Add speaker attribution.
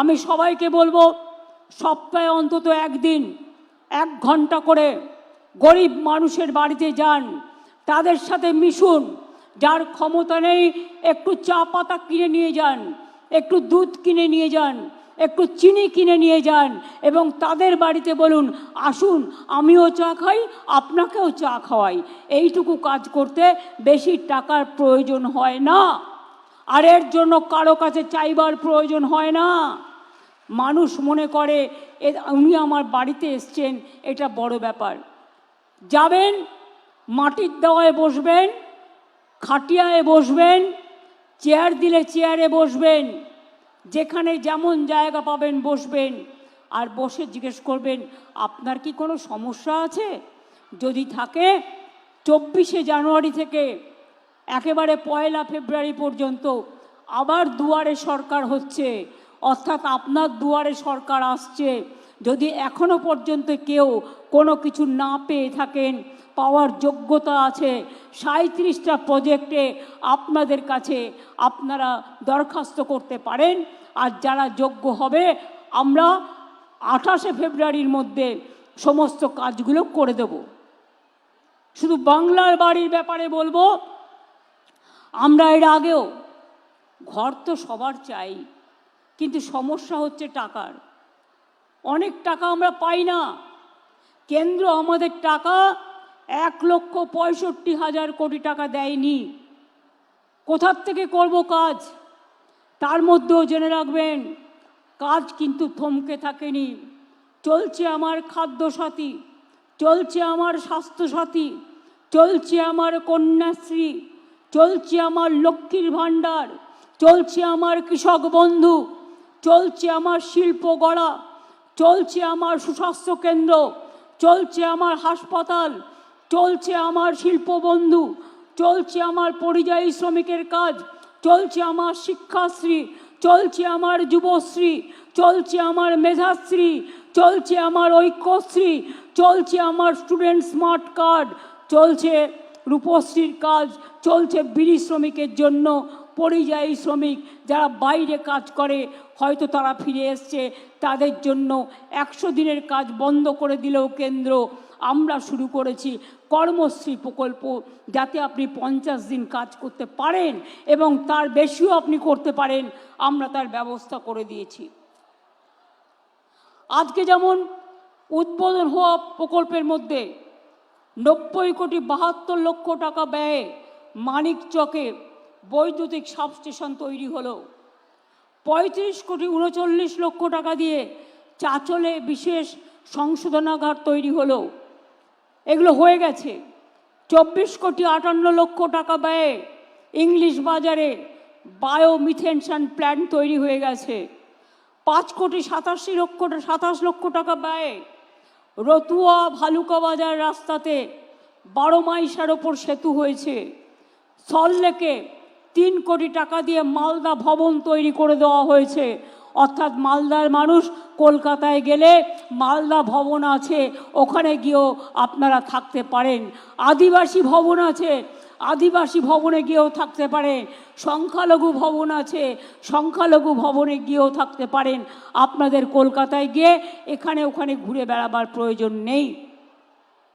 Speaker 1: আমি সবাইকে বলব, সপ্তাহে অন্তত একদিন, এক ঘণ্টা করে গরিব মানুষের বাড়িতে যান। তাদের সাথে মিশুন। যার ক্ষমতা নেই, একটু চা পাতা কিনে নিয়ে যান, একটু দুধ কিনে নিয়ে যান, একটু চিনি কিনে নিয়ে যান এবং তাদের বাড়িতে বলুন, আসুন, আমিও চা খাই, আপনাকেও চা খাওয়াই। এইটুকু কাজ করতে বেশি টাকার প্রয়োজন হয় না। আর এর জন্য কারও কাছে চাইবার প্রয়োজন হয় না। মানুষ মনে করে, এ, উনি আমার বাড়িতে এসছেন, এটা বড় ব্যাপার। যাবেন, মাটির দেওয়ায় বসবেন, খাটিয়ায় বসবেন, চেয়ার দিলে চেয়ারে বসবেন, যেখানে যেমন জায়গা পাবেন বসবেন। আর বসে জিজ্ঞেস করবেন, আপনার কি কোনো সমস্যা আছে? যদি থাকে, চব্বিশে জানুয়ারি থেকে একেবারে পয়লা ফেব্রুয়ারি পর্যন্ত আবার দুয়ারে সরকার হচ্ছে। অর্থাৎ আপনার দুয়ারে সরকার আসছে। যদি এখনও পর্যন্ত কেউ কোনো কিছু না পেয়ে থাকেন, পাওয়ার যোগ্যতা আছে সাঁত্রিশটা প্রজেক্টে আপনাদের কাছে আপনারা দরখাস্ত করতে পারেন। আর যারা যোগ্য হবে, আমরা আঠাশে ফেব্রুয়ারির মধ্যে সমস্ত কাজগুলো করে দেব। শুধু বাংলার বাড়ির ব্যাপারে বলব আমরা এর আগেও, ঘর তো সবার চাই, কিন্তু সমস্যা হচ্ছে টাকার। অনেক টাকা আমরা পাই না। কেন্দ্র আমাদের টাকা এক লক্ষ পঁয়ষট্টি হাজার কোটি টাকা দেয়নি। কোথার থেকে করব কাজ? তার মধ্যেও জেনে রাখবেন, কাজ কিন্তু থমকে থাকেনি। চলছে আমার খাদ্যসাথী, চলছে আমার স্বাস্থ্যসাথী, চলছে আমার কন্যাশ্রী। চলছে আমার লক্ষ্মীর ভাণ্ডার চলছে আমার কৃষক বন্ধু চলছে আমার শিল্প গড়া চলছে আমার সুস্বাস্থ্য কেন্দ্র চলছে আমার হাসপাতাল চলছে আমার শিল্প বন্ধু চলছে আমার পরিযায়ী শ্রমিকের কাজ চলছে আমার শিক্ষাশ্রী চলছে আমার যুবশ্রী চলছে আমার মেধাশ্রী চলছে আমার ঐক্যশ্রী চলছে আমার স্টুডেন্ট স্মার্ট কার্ড চলছে রূপশ্রীর কাজ চলছে বিড়ি শ্রমিকের জন্য। পরিযায়ী শ্রমিক যারা বাইরে কাজ করে, হয়তো তারা ফিরে এসছে। তাদের জন্য একশো দিনের কাজ বন্ধ করে দিলেও কেন্দ্র। আমরা শুরু করেছি কর্মশ্রী প্রকল্প যাতে আপনি পঞ্চাশ দিন কাজ করতে পারেন এবং তার বেশিও আপনি করতে পারেন। আমরা তার ব্যবস্থা করে দিয়েছি। আজকে যেমন উদ্বোধন হওয়া প্রকল্পের মধ্যে নব্বই কোটি বাহাত্তর লক্ষ টাকা ব্যয়ে মানিক চকে বৈদ্যুতিক সাবস্টেশন তৈরি হলো। পঁয়ত্রিশ কোটি উনচল্লিশ লক্ষ টাকা দিয়ে চাচলে বিশেষ সংশোধনাগার তৈরি হলো। এগুলো হয়ে গেছে। চব্বিশ কোটি আটান্ন লক্ষ টাকা ব্যয়ে ইংলিশ বাজারে বায়োমিথেনশন প্ল্যান্ট তৈরি হয়ে গেছে। পাঁচ কোটি সাতাশি লক্ষ, সাতাশ লক্ষ টাকা ব্যয়ে রতুয়া ভালুকা বাজার রাস্তাতে বারো মাইশার ওপর সেতু হয়েছে। সল্লেকে তিন কোটি টাকা দিয়ে মালদা ভবন তৈরি করে দেওয়া হয়েছে। অর্থাৎ মালদার মানুষ কলকাতায় গেলে মালদা ভবন আছে, ওখানে গিয়েও আপনারা থাকতে পারেন। আদিবাসী ভবন আছে আদিবাসী ভবনে গিয়েও থাকতে পারেন সংখ্যালঘু ভবন আছে, সংখ্যালঘু ভবনে গিয়েও থাকতে পারেন। আপনাদের কলকাতায় গিয়ে এখানে ওখানে ঘুরে বেড়াবার প্রয়োজন নেই।